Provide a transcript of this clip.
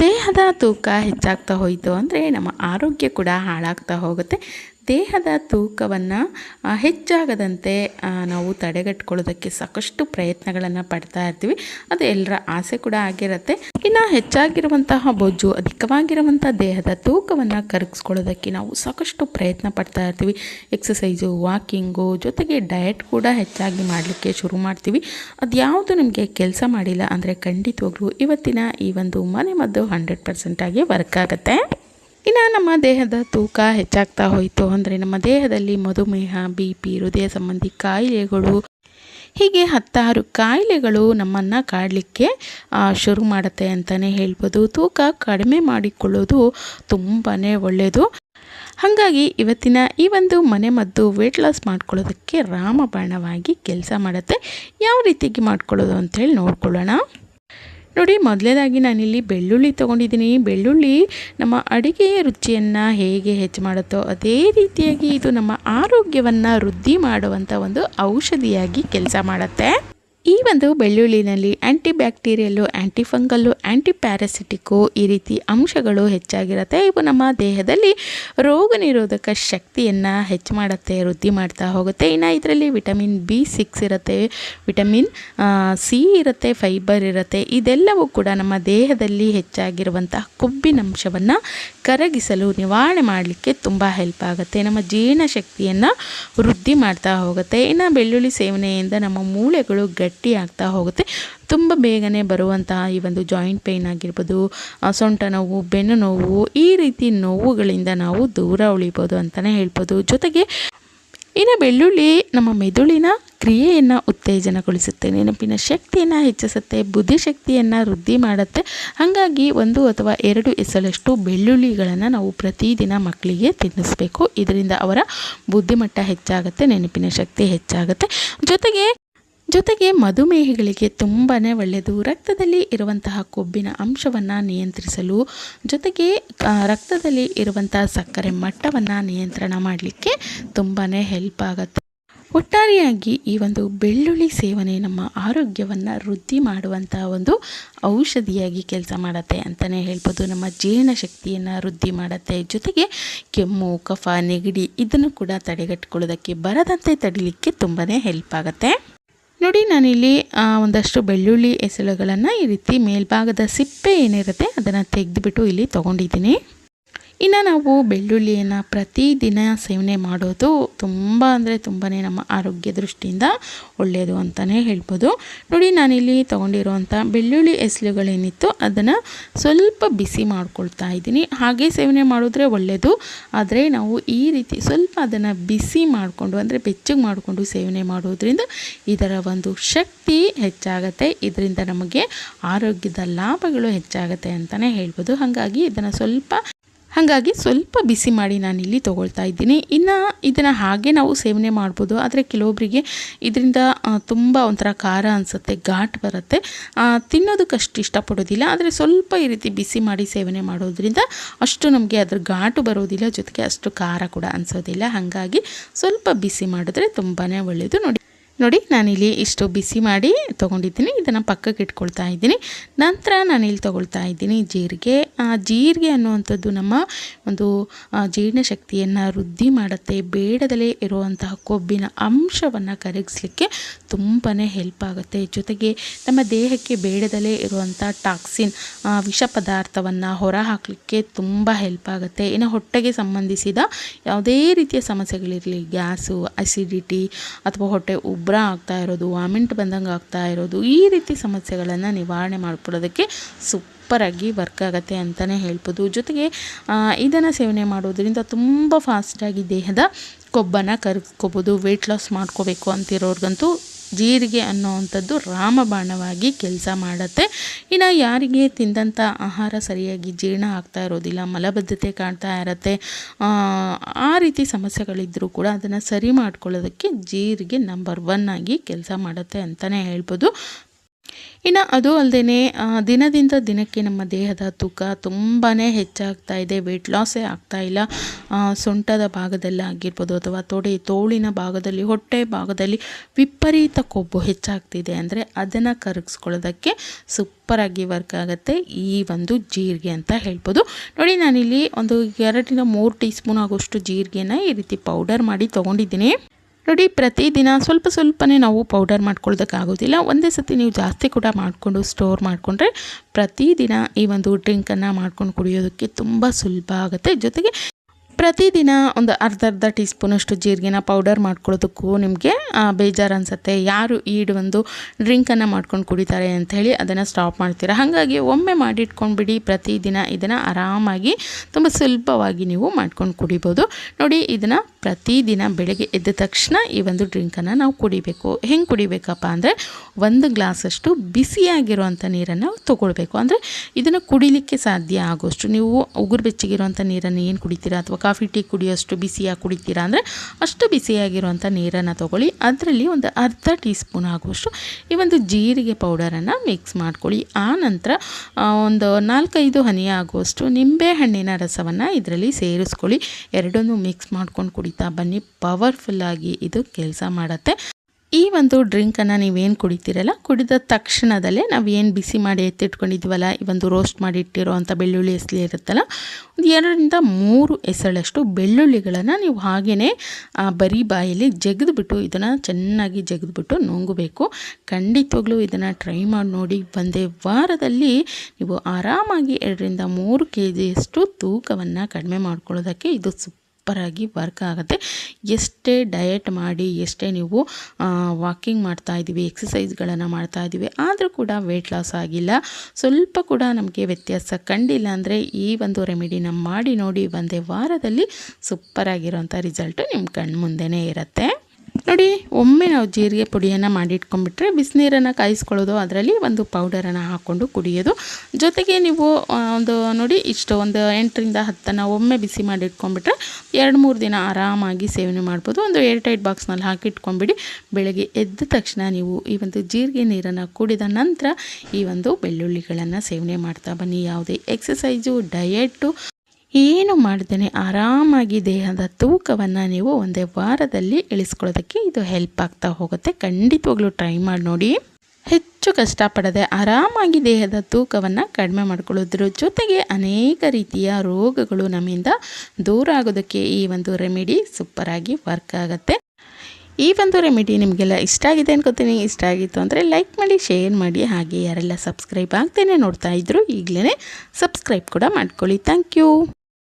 ದೇಹದ ತೂಕ ಹೆಚ್ಚಾಗ್ತಾ ಹೋಯಿತು ಅಂದರೆ ನಮ್ಮ ಆರೋಗ್ಯ ಕೂಡ ಹಾಳಾಗ್ತಾ ಹೋಗುತ್ತೆ. ದೇಹದ ತೂಕವನ್ನು ಹೆಚ್ಚಾಗದಂತೆ ನಾವು ತಡೆಗಟ್ಕೊಳ್ಳೋದಕ್ಕೆ ಸಾಕಷ್ಟು ಪ್ರಯತ್ನಗಳನ್ನು ಪಡ್ತಾ ಇರ್ತೀವಿ. ಅದು ಎಲ್ಲರ ಆಸೆ ಕೂಡ ಆಗಿರುತ್ತೆ. ಇನ್ನು ಹೆಚ್ಚಾಗಿರುವಂತಹ ಬೊಜ್ಜು ಅಧಿಕವಾಗಿರುವಂಥ ದೇಹದ ತೂಕವನ್ನು ಕರಗಿಸ್ಕೊಳ್ಳೋದಕ್ಕೆ ನಾವು ಸಾಕಷ್ಟು ಪ್ರಯತ್ನ ಪಡ್ತಾ ಇರ್ತೀವಿ. ಎಕ್ಸಸೈಸು, ವಾಕಿಂಗು, ಜೊತೆಗೆ ಡಯಟ್ ಕೂಡ ಹೆಚ್ಚಾಗಿ ಮಾಡಲಿಕ್ಕೆ ಶುರು ಮಾಡ್ತೀವಿ. ಅದು ಯಾವುದು ನಿಮಗೆ ಕೆಲಸ ಮಾಡಿಲ್ಲ ಅಂದರೆ ಖಂಡಿತವಾಗ್ಲೂ ಇವತ್ತಿನ ಈ ಒಂದು ಮನೆ ಮದ್ದು ಹಂಡ್ರೆಡ್ ಪರ್ಸೆಂಟಾಗಿ ವರ್ಕ್ ಆಗುತ್ತೆ. ಇನ್ನು ನಮ್ಮ ದೇಹದ ತೂಕ ಹೆಚ್ಚಾಗ್ತಾ ಹೋಯಿತು ಅಂದರೆ ನಮ್ಮ ದೇಹದಲ್ಲಿ ಮಧುಮೇಹ ಬಿ ಪಿ ಹೃದಯ ಸಂಬಂಧಿ ಕಾಯಿಲೆಗಳು, ಹೀಗೆ ಹತ್ತಾರು ಕಾಯಿಲೆಗಳು ನಮ್ಮನ್ನು ಕಾಡಲಿಕ್ಕೆ ಶುರು ಮಾಡುತ್ತೆ ಅಂತಲೇ ಹೇಳ್ಬೋದು. ತೂಕ ಕಡಿಮೆ ಮಾಡಿಕೊಳ್ಳೋದು ತುಂಬಾ ಒಳ್ಳೆಯದು ಹಾಗಾಗಿ ಇವತ್ತಿನ ಈ ಒಂದು ಮನೆ ಮದ್ದು ವೆಯ್ಟ್ ಲಾಸ್ ಮಾಡ್ಕೊಳ್ಳೋದಕ್ಕೆ ರಾಮಬಾಣವಾಗಿ ಕೆಲಸ ಮಾಡುತ್ತೆ. ಯಾವ ರೀತಿಯಾಗಿ ಮಾಡ್ಕೊಳ್ಳೋದು ಅಂತೇಳಿ ನೋಡ್ಕೊಳ್ಳೋಣ. ನೋಡಿ ಮೊದಲನೇದಾಗಿ ನಾನಿಲ್ಲಿ ಬೆಳ್ಳುಳ್ಳಿ ತೊಗೊಂಡಿದ್ದೀನಿ. ಬೆಳ್ಳುಳ್ಳಿ ನಮ್ಮ ಅಡುಗೆಯ ರುಚಿಯನ್ನು ಹೇಗೆ ಹೆಚ್ಚು ಮಾಡುತ್ತೋ ಅದೇ ರೀತಿಯಾಗಿ ಇದು ನಮ್ಮ ಆರೋಗ್ಯವನ್ನು ವೃದ್ಧಿ ಮಾಡುವಂಥ ಒಂದು ಔಷಧಿಯಾಗಿ ಕೆಲಸ ಮಾಡುತ್ತೆ. ಈ ಒಂದು ಬೆಳ್ಳುಳ್ಳಿನಲ್ಲಿ anti bacterial anti fungal anti parasitic ಈ ರೀತಿ ಅಂಶಗಳು ಹೆಚ್ಚಾಗಿರುತ್ತೆ. ಇವು ನಮ್ಮ ದೇಹದಲ್ಲಿ ರೋಗ ನಿರೋಧಕ ಶಕ್ತಿಯನ್ನು ಹೆಚ್ಚು ಮಾಡುತ್ತೆ, ವೃದ್ಧಿ ಮಾಡ್ತಾ ಹೋಗುತ್ತೆ. ಇನ್ನು ಇದರಲ್ಲಿ ವಿಟಮಿನ್ ಬಿ ಸಿಕ್ಸ್ ಇರುತ್ತೆ, ವಿಟಮಿನ್ ಸಿ ಇರುತ್ತೆ, ಫೈಬರ್ ಇರುತ್ತೆ. ಇದೆಲ್ಲವೂ ಕೂಡ ನಮ್ಮ ದೇಹದಲ್ಲಿ ಹೆಚ್ಚಾಗಿರುವಂತಹ ಕೊಬ್ಬಿನಂಶವನ್ನು ಕರಗಿಸಲು, ನಿವಾರಣೆ ಮಾಡಲಿಕ್ಕೆ ತುಂಬ ಹೆಲ್ಪ್ ಆಗುತ್ತೆ. ನಮ್ಮ ಜೀರ್ಣಶಕ್ತಿಯನ್ನು ವೃದ್ಧಿ ಮಾಡ್ತಾ ಹೋಗುತ್ತೆ. ಇನ್ನು ಬೆಳ್ಳುಳ್ಳಿ ಸೇವನೆಯಿಂದ ನಮ್ಮ ಮೂಳೆಗಳು ಗಟ್ಟಿ ಆಗ್ತಾ ಹೋಗುತ್ತೆ. ತುಂಬ ಬೇಗನೆ ಬರುವಂತಹ ಈ ಒಂದು ಜಾಯಿಂಟ್ ಪೇಯ್ನ್ ಆಗಿರ್ಬೋದು ಸೊಂಟ ನೋವು, ಬೆನ್ನು ನೋವು, ಈ ರೀತಿ ನೋವುಗಳಿಂದ ನಾವು ದೂರ ಉಳಿಬೋದು ಅಂತಲೇ ಹೇಳ್ಬೋದು. ಜೊತೆಗೆ ಇನ್ನು ಬೆಳ್ಳುಳ್ಳಿ ನಮ್ಮ ಮೆದುಳಿನ ಕ್ರಿಯೆಯನ್ನು ಉತ್ತೇಜನಗೊಳಿಸುತ್ತೆ. ನೆನಪಿನ ಶಕ್ತಿಯನ್ನು ಹೆಚ್ಚಿಸುತ್ತೆ ಬುದ್ಧಿಶಕ್ತಿಯನ್ನು ವೃದ್ಧಿ ಮಾಡುತ್ತೆ. ಹಾಗಾಗಿ ಒಂದು ಅಥವಾ ಎರಡು ಎಸಲಷ್ಟು ಬೆಳ್ಳುಳ್ಳಿಗಳನ್ನು ನಾವು ಪ್ರತಿದಿನ ಮಕ್ಕಳಿಗೆ ತಿನ್ನಿಸ್ಬೇಕು. ಇದರಿಂದ ಅವರ ಬುದ್ಧಿಮಟ್ಟ ಹೆಚ್ಚಾಗುತ್ತೆ, ನೆನಪಿನ ಶಕ್ತಿ ಹೆಚ್ಚಾಗುತ್ತೆ. ಜೊತೆಗೆ ಜೊತೆಗೆ ಮಧುಮೇಹಿಗಳಿಗೆ ತುಂಬಾ ಒಳ್ಳೆಯದು. ರಕ್ತದಲ್ಲಿ ಇರುವಂತಹ ಕೊಬ್ಬಿನ ಅಂಶವನ್ನು ನಿಯಂತ್ರಿಸಲು, ಜೊತೆಗೆ ರಕ್ತದಲ್ಲಿ ಇರುವಂತಹ ಸಕ್ಕರೆ ಮಟ್ಟವನ್ನು ನಿಯಂತ್ರಣ ಮಾಡಲಿಕ್ಕೆ ತುಂಬಾ ಹೆಲ್ಪ್ ಆಗುತ್ತೆ. ಒಟ್ಟಾರೆಯಾಗಿ ಈ ಒಂದು ಬೆಳ್ಳುಳ್ಳಿ ಸೇವನೆ ನಮ್ಮ ಆರೋಗ್ಯವನ್ನು ವೃದ್ಧಿ ಮಾಡುವಂಥ ಒಂದು ಔಷಧಿಯಾಗಿ ಕೆಲಸ ಮಾಡುತ್ತೆ ಅಂತಲೇ ಹೇಳ್ಬೋದು. ನಮ್ಮ ಜೀರ್ಣಶಕ್ತಿಯನ್ನು ವೃದ್ಧಿ ಮಾಡುತ್ತೆ. ಜೊತೆಗೆ ಕೆಮ್ಮು, ಕಫ, ನೆಗಡಿ ಇದನ್ನು ಕೂಡ ತಡೆಗಟ್ಕೊಳ್ಳೋದಕ್ಕೆ, ಬರದಂತೆ ತಡಿಲಿಕ್ಕೆ ತುಂಬಾ ಹೆಲ್ಪ್ ಆಗುತ್ತೆ. ನೋಡಿ ನಾನಿಲ್ಲಿ ಒಂದಷ್ಟು ಬೆಳ್ಳುಳ್ಳಿ ಎಸಳುಗಳನ್ನು ಈ ರೀತಿ ಮೇಲ್ಭಾಗದ ಸಿಪ್ಪೆ ಏನಿರುತ್ತೆ ಅದನ್ನು ತೆಗೆದುಬಿಟ್ಟು ಇಲ್ಲಿ ತೊಗೊಂಡಿದ್ದೀನಿ. ಇನ್ನು ನಾವು ಬೆಳ್ಳುಳ್ಳಿಯನ್ನು ಪ್ರತಿದಿನ ಸೇವನೆ ಮಾಡೋದು ತುಂಬ ಅಂದರೆ ತುಂಬಾ ನಮ್ಮ ಆರೋಗ್ಯ ದೃಷ್ಟಿಯಿಂದ ಒಳ್ಳೆಯದು ಅಂತಲೇ ಹೇಳ್ಬೋದು. ನೋಡಿ, ನಾನಿಲ್ಲಿ ತೊಗೊಂಡಿರುವಂಥ ಬೆಳ್ಳುಳ್ಳಿ ಎಸಲುಗಳೇನಿತ್ತು ಅದನ್ನು ಸ್ವಲ್ಪ ಬಿಸಿ ಮಾಡ್ಕೊಳ್ತಾ ಇದ್ದೀನಿ. ಹಾಗೆ ಸೇವನೆ ಮಾಡಿದ್ರೆ ಒಳ್ಳೆಯದು ಆದರೆ ನಾವು ಈ ರೀತಿ ಸ್ವಲ್ಪ ಅದನ್ನು ಬಿಸಿ ಮಾಡಿಕೊಂಡು, ಅಂದರೆ ಬೆಚ್ಚಗೆ ಮಾಡಿಕೊಂಡು ಸೇವನೆ ಮಾಡೋದ್ರಿಂದ ಇದರ ಒಂದು ಶಕ್ತಿ ಹೆಚ್ಚಾಗತ್ತೆ. ಇದರಿಂದ ನಮಗೆ ಆರೋಗ್ಯದ ಲಾಭಗಳು ಹೆಚ್ಚಾಗತ್ತೆ ಅಂತಲೇ ಹೇಳ್ಬೋದು. ಹಾಗಾಗಿ ಇದನ್ನು ಸ್ವಲ್ಪ ಹಾಗಾಗಿ ಸ್ವಲ್ಪ ಬಿಸಿ ಮಾಡಿ ನಾನಿಲ್ಲಿ ತೊಗೊಳ್ತಾ ಇದ್ದೀನಿ. ಇನ್ನು ಇದನ್ನು ಹಾಗೆ ನಾವು ಸೇವನೆ ಮಾಡ್ಬೋದು. ಆದರೆ ಕೆಲವೊಬ್ಬರಿಗೆ ಇದರಿಂದ ತುಂಬ ಒಂಥರ ಖಾರ ಅನಿಸುತ್ತೆ, ಘಾಟ್ ಬರುತ್ತೆ. ತಿನ್ನೋದಕ್ಕೆ ತಿನ್ನೋದಕ್ಕಷ್ಟು ಇಷ್ಟಪಡೋದಿಲ್ಲ. ಆದರೆ ಸ್ವಲ್ಪ ಈ ರೀತಿ ಬಿಸಿ ಮಾಡಿ ಸೇವನೆ ಮಾಡೋದ್ರಿಂದ ಅಷ್ಟು ನಮಗೆ ಅದ್ರ ಘಾಟು ಬರೋದಿಲ್ಲ, ಜೊತೆಗೆ ಅಷ್ಟು ಖಾರ ಕೂಡ ಅನಿಸೋದಿಲ್ಲ. ಹಾಗಾಗಿ ಸ್ವಲ್ಪ ಬಿಸಿ ಮಾಡಿದ್ರೆ ತುಂಬಾ ಒಳ್ಳೆಯದು ನೋಡಿ ನೋಡಿ, ನಾನಿಲ್ಲಿ ಇಷ್ಟು ಬಿಸಿ ಮಾಡಿ ತೊಗೊಂಡಿದ್ದೀನಿ. ಇದನ್ನು ಪಕ್ಕಕ್ಕೆ ಇಟ್ಕೊಳ್ತಾ ಇದ್ದೀನಿ. ನಂತರ ನಾನಿಲ್ಲಿ ತೊಗೊಳ್ತಾ ಇದ್ದೀನಿ ಜೀರಿಗೆ. ಜೀರಿಗೆ ಅನ್ನುವಂಥದ್ದು ನಮ್ಮ ಒಂದು ಜೀರ್ಣಶಕ್ತಿಯನ್ನು ವೃದ್ಧಿ ಮಾಡುತ್ತೆ. ಬೇಡದಲೇ ಇರುವಂತಹ ಕೊಬ್ಬಿನ ಅಂಶವನ್ನು ಕರಗಿಸ್ಲಿಕ್ಕೆ ತುಂಬಾ ಹೆಲ್ಪ್ ಆಗುತ್ತೆ. ಜೊತೆಗೆ ನಮ್ಮ ದೇಹಕ್ಕೆ ಬೇಡದಲೇ ಇರುವಂಥ ಟಾಕ್ಸಿನ್ ವಿಷ ಪದಾರ್ಥವನ್ನು ಹೊರ ಹಾಕಲಿಕ್ಕೆ ತುಂಬ ಹೆಲ್ಪ್ ಆಗುತ್ತೆ. ಇನ್ನು ಹೊಟ್ಟೆಗೆ ಸಂಬಂಧಿಸಿದ ಯಾವುದೇ ರೀತಿಯ ಸಮಸ್ಯೆಗಳಿರಲಿ, ಗ್ಯಾಸು ಅಸಿಡಿಟಿ ಅಥವಾ ಹೊಟ್ಟೆ ಉಬ್ಬರ ಆಗ್ತಾ ಇರೋದು, ವಾಮಿಂಟ್ ಬಂದಂಗೆ ಆಗ್ತಾ ಇರೋದು, ಈ ರೀತಿ ಸಮಸ್ಯೆಗಳನ್ನು ನಿವಾರಣೆ ಮಾಡ್ಕೊಳ್ಳೋದಕ್ಕೆ ಸೂಪರಾಗಿ ವರ್ಕ್ ಆಗುತ್ತೆ ಅಂತಲೇ ಹೇಳ್ಬೋದು. ಜೊತೆಗೆ ಇದನ್ನು ಸೇವನೆ ಮಾಡೋದರಿಂದ ತುಂಬ ಫಾಸ್ಟಾಗಿ ದೇಹದ ಕೊಬ್ಬನ್ನು ಕರಗಿಸ್ಕೋಬೋದು ವೆಯ್ಟ್ ಲಾಸ್ ಮಾಡ್ಕೋಬೇಕು ಅಂತಿರೋರ್ಗಂತೂ ಜೀರಿಗೆ ಅನ್ನೋವಂಥದ್ದು ರಾಮಬಾಣವಾಗಿ ಕೆಲಸ ಮಾಡುತ್ತೆ. ಇನ್ನು ಯಾರಿಗೆ ತಿಂದಂಥ ಆಹಾರ ಸರಿಯಾಗಿ ಜೀರ್ಣ ಆಗ್ತಾ ಇರೋದಿಲ್ಲ ಮಲಬದ್ಧತೆ ಕಾಣ್ತಾ ಇರುತ್ತೆ ಆ, ರೀತಿ ಸಮಸ್ಯೆಗಳಿದ್ದರೂ ಕೂಡ ಅದನ್ನು ಸರಿ ಮಾಡ್ಕೊಳ್ಳೋದಕ್ಕೆ ಜೀರಿಗೆ ನಂಬರ್ ಒನ್ ಆಗಿ ಕೆಲಸ ಮಾಡುತ್ತೆ ಅಂತಲೇ ಹೇಳ್ಬೋದು. ಇನ್ನು ಅದು ಅಲ್ಲದೆ ದಿನದಿಂದ ದಿನಕ್ಕೆ ನಮ್ಮ ದೇಹದ ತೂಕ ತುಂಬಾ ಹೆಚ್ಚಾಗ್ತಾ ಇದೆ ವೆಯ್ಟ್ ಲಾಸೇ ಆಗ್ತಾ ಇಲ್ಲ. ಸೊಂಟದ ಭಾಗದಲ್ಲಿ ಆಗಿರ್ಬೋದು ಅಥವಾ ತೊಡೆ, ತೋಳಿನ ಭಾಗದಲ್ಲಿ, ಹೊಟ್ಟೆ ಭಾಗದಲ್ಲಿ ವಿಪರೀತ ಕೊಬ್ಬು ಹೆಚ್ಚಾಗ್ತಿದೆ ಅಂದರೆ ಅದನ್ನು ಕರಗಿಸ್ಕೊಳ್ಳೋದಕ್ಕೆ ಸೂಪರಾಗಿ ವರ್ಕ್ ಆಗುತ್ತೆ ಈ ಒಂದು ಜೀರಿಗೆ ಅಂತ ಹೇಳ್ಬೋದು. ನೋಡಿ, ನಾನಿಲ್ಲಿ ಒಂದು ಎರಡರಿಂದ ಮೂರು ಟೀ ಸ್ಪೂನ್ ಆಗೋಷ್ಟು ಜೀರಿಗೆನ ಈ ರೀತಿ ಪೌಡರ್ ಮಾಡಿ ತೊಗೊಂಡಿದ್ದೀನಿ. ನೋಡಿ ಪ್ರತಿದಿನ ಸ್ವಲ್ಪ ಸ್ವಲ್ಪನೇ ನಾವು ಪೌಡರ್ ಮಾಡ್ಕೊಳ್ಳೋದಕ್ಕಾಗೋದಿಲ್ಲ ಒಂದೇ ಸತಿ ನೀವು ಜಾಸ್ತಿ ಕೂಡ ಮಾಡಿಕೊಂಡು ಸ್ಟೋರ್ ಮಾಡಿಕೊಂಡ್ರೆ ಪ್ರತಿದಿನ ಈ ಒಂದು ಡ್ರಿಂಕನ್ನು ಮಾಡ್ಕೊಂಡು ಕುಡಿಯೋದಕ್ಕೆ ತುಂಬ ಸುಲಭ ಆಗುತ್ತೆ. ಜೊತೆಗೆ ಪ್ರತಿದಿನ ಒಂದು ಅರ್ಧ ಅರ್ಧ ಟೀ ಸ್ಪೂನಷ್ಟು ಜೀರಿಗೆನ ಪೌಡರ್ ಮಾಡ್ಕೊಳ್ಳೋದಕ್ಕೂ ನಿಮಗೆ ಬೇಜಾರು ಅನಿಸುತ್ತೆ ಯಾರು ಈ ಒಂದು ಡ್ರಿಂಕನ್ನು ಮಾಡ್ಕೊಂಡು ಕುಡಿತಾರೆ ಅಂಥೇಳಿ ಅದನ್ನು ಸ್ಟಾಪ್ ಮಾಡ್ತೀರಾ. ಹಾಗಾಗಿ ಒಮ್ಮೆ ಮಾಡಿಟ್ಕೊಂಡ್ಬಿಡಿ, ಪ್ರತಿದಿನ ಇದನ್ನು ಆರಾಮಾಗಿ, ತುಂಬ ಸುಲಭವಾಗಿ ನೀವು ಮಾಡ್ಕೊಂಡು ಕುಡಿಬೋದು. ನೋಡಿ, ಇದನ್ನು ಪ್ರತಿದಿನ ಬೆಳಗ್ಗೆ ಎದ್ದ ತಕ್ಷಣ ಈ ಒಂದು ಡ್ರಿಂಕನ್ನು ನಾವು ಕುಡಿಬೇಕು. ಹೆಂಗೆ ಕುಡಿಬೇಕಪ್ಪ ಅಂದರೆ, ಒಂದು ಗ್ಲಾಸಷ್ಟು ಬಿಸಿಯಾಗಿರುವಂಥ ನೀರನ್ನು ತೊಗೊಳ್ಬೇಕು. ಅಂದರೆ, ಇದನ್ನು ಕುಡಿಲಿಕ್ಕೆ ಸಾಧ್ಯ ಆಗೋಷ್ಟು ನೀವು ಉಗುರು ಬೆಚ್ಚಗಿರುವಂಥ ನೀರನ್ನು ಏನು ಕುಡಿತೀರಾ ಅಥವಾ ಕಾಫಿ, ಟೀ ಕುಡಿಯೋಷ್ಟು ಬಿಸಿಯಾಗಿ ಕುಡಿತೀರಾ ಅಂದರೆ ಅಷ್ಟು ಬಿಸಿಯಾಗಿರುವಂಥ ನೀರನ್ನು ತೊಗೊಳ್ಳಿ. ಅದರಲ್ಲಿ ಒಂದು ಅರ್ಧ ಟೀ ಸ್ಪೂನ್ ಆಗುವಷ್ಟು ಈ ಒಂದು ಜೀರಿಗೆ ಪೌಡರನ್ನು ಮಿಕ್ಸ್ ಮಾಡ್ಕೊಳ್ಳಿ. ಆ ನಂತರ ಒಂದು ನಾಲ್ಕೈದು ಹನಿ ಆಗುವಷ್ಟು ನಿಂಬೆ ಹಣ್ಣಿನ ರಸವನ್ನು ಇದರಲ್ಲಿ ಸೇರಿಸ್ಕೊಳ್ಳಿ. ಎರಡನ್ನೂ ಮಿಕ್ಸ್ ಮಾಡ್ಕೊಂಡು ಕುಡಿತಾ ಬನ್ನಿ. ಪವರ್ಫುಲ್ಲಾಗಿ ಇದು ಕೆಲಸ ಮಾಡುತ್ತೆ. ಈ ಒಂದು ಡ್ರಿಂಕನ್ನು ನೀವೇನು ಕುಡಿತೀರಲ್ಲ, ಕುಡಿದ ತಕ್ಷಣದಲ್ಲೇ ನಾವು ಏನು ಬಿಸಿ ಮಾಡಿ ಎತ್ತಿಟ್ಕೊಂಡಿದ್ವಲ್ಲ, ಈ ಒಂದು ರೋಸ್ಟ್ ಮಾಡಿ ಇಟ್ಟಿರೋವಂಥ ಬೆಳ್ಳುಳ್ಳಿ ಎಸಲಿ ಇರುತ್ತಲ್ಲ, ಒಂದು ಎರಡರಿಂದ ಮೂರು ಎಸಳಷ್ಟು ಬೆಳ್ಳುಳ್ಳಿಗಳನ್ನು ನೀವು ಹಾಗೆಯೇ ಬರೀ ಬಾಯಲ್ಲಿ ಜಗಿದ್ಬಿಟ್ಟು ಇದನ್ನು ಚೆನ್ನಾಗಿ ಜಗಿದ್ಬಿಟ್ಟು ನುಂಗಬೇಕು. ಖಂಡಿತವಾಗ್ಲೂ ಇದನ್ನು ಟ್ರೈ ಮಾಡಿ ನೋಡಿ ಒಂದೇ ವಾರದಲ್ಲಿ ನೀವು ಆರಾಮಾಗಿ ಎರಡರಿಂದ ಮೂರು ಕೆ ಜಿಯಷ್ಟು ತೂಕವನ್ನು ಕಡಿಮೆ ಮಾಡ್ಕೊಳ್ಳೋದಕ್ಕೆ ಇದು ಸೂಪರಾಗಿ ವರ್ಕ್ ಆಗುತ್ತೆ. ಎಷ್ಟೇ ಡಯಟ್ ಮಾಡಿ, ಎಷ್ಟೇ ನೀವು ವಾಕಿಂಗ್ ಮಾಡ್ತಾ ಇದ್ದೀವಿ ಎಕ್ಸಸೈಸ್ಗಳನ್ನು ಮಾಡ್ತಾ ಇದ್ದೀವಿ, ಆದರೂ ಕೂಡ ವೆಯ್ಟ್ ಲಾಸ್ ಆಗಿಲ್ಲ. ಸ್ವಲ್ಪ ಕೂಡ ನಮಗೆ ವ್ಯತ್ಯಾಸ ಕಂಡಿಲ್ಲ ಅಂದರೆ ಈ ಒಂದು ರೆಮಿಡಿನ ಮಾಡಿ ನೋಡಿ ಒಂದೇ ವಾರದಲ್ಲಿ ಸೂಪರಾಗಿರೋಂಥ ರಿಸಲ್ಟು ನಿಮ್ಮ ಕಣ್ಣ ಮುಂದೆನೇ ಇರುತ್ತೆ. ನೋಡಿ, ಒಮ್ಮೆ ನಾವು ಜೀರಿಗೆ ಪುಡಿಯನ್ನು ಮಾಡಿಟ್ಕೊಂಡ್ಬಿಟ್ರೆ ಬಿಸಿನೀರನ್ನು ಕಾಯಿಸ್ಕೊಳ್ಳೋದು, ಅದರಲ್ಲಿ ಒಂದು ಪೌಡರನ್ನು ಹಾಕ್ಕೊಂಡು ಕುಡಿಯೋದು. ಜೊತೆಗೆ ನೀವು ಒಂದು ನೋಡಿ, ಇಷ್ಟು ಒಂದು ಎಂಟರಿಂದ ಹತ್ತನ್ನು ಒಮ್ಮೆ ಬಿಸಿ ಮಾಡಿ ಇಟ್ಕೊಂಡ್ಬಿಟ್ರೆ ಎರಡು ಮೂರು ದಿನ ಆರಾಮಾಗಿ ಸೇವನೆ ಮಾಡ್ಬೋದು. ಒಂದು ಏರ್ ಟೈಟ್ ಬಾಕ್ಸ್ನಲ್ಲಿ ಹಾಕಿಟ್ಕೊಂಡ್ಬಿಡಿ. ಬೆಳಗ್ಗೆ ಎದ್ದ ತಕ್ಷಣ ನೀವು ಈ ಒಂದು ಜೀರಿಗೆ ನೀರನ್ನು ಕುಡಿದ ನಂತರ ಈ ಒಂದು ಬೆಳ್ಳುಳ್ಳಿಗಳನ್ನು ಸೇವನೆ ಮಾಡ್ತಾ ಬನ್ನಿ. ಯಾವುದೇ ಎಕ್ಸಸೈಜು ಡಯೆಟ್ಟು ಏನು ಮಾಡ್ದೇನೆ ಆರಾಮಾಗಿ ದೇಹದ ತೂಕವನ್ನು ನೀವು ಒಂದೇ ವಾರದಲ್ಲಿ ಇಳಿಸ್ಕೊಳ್ಳೋದಕ್ಕೆ ಇದು ಹೆಲ್ಪ್ ಆಗ್ತಾ ಹೋಗುತ್ತೆ. ಖಂಡಿತವಾಗ್ಲೂ ಟ್ರೈ ಮಾಡಿ ನೋಡಿ. ಹೆಚ್ಚು ಕಷ್ಟಪಡದೆ ಆರಾಮಾಗಿ ದೇಹದ ತೂಕವನ್ನು ಕಡಿಮೆ ಮಾಡ್ಕೊಳ್ಳೋದ್ರ ಜೊತೆಗೆ ಅನೇಕ ರೀತಿಯ ರೋಗಗಳು ನಮ್ಮಿಂದ ದೂರ ಆಗೋದಕ್ಕೆ ಈ ಒಂದು ರೆಮಿಡಿ ಸೂಪರಾಗಿ ವರ್ಕ್ ಆಗುತ್ತೆ. ಈ ಒಂದು ರೆಮಿಡಿ ನಿಮಗೆಲ್ಲ ಇಷ್ಟ ಆಗಿದೆ ಅನ್ಕೋತೀನಿ. ಇಷ್ಟ ಆಗಿತ್ತು ಅಂದರೆ ಲೈಕ್ ಮಾಡಿ ಶೇರ್ ಮಾಡಿ, ಹಾಗೆ ಯಾರೆಲ್ಲ ಸಬ್ಸ್ಕ್ರೈಬ್ ಆಗ್ತೇನೆ ನೋಡ್ತಾ ಇದ್ರು ಈಗಲೇ ಸಬ್ಸ್ಕ್ರೈಬ್ ಕೂಡ ಮಾಡ್ಕೊಳ್ಳಿ. Thank you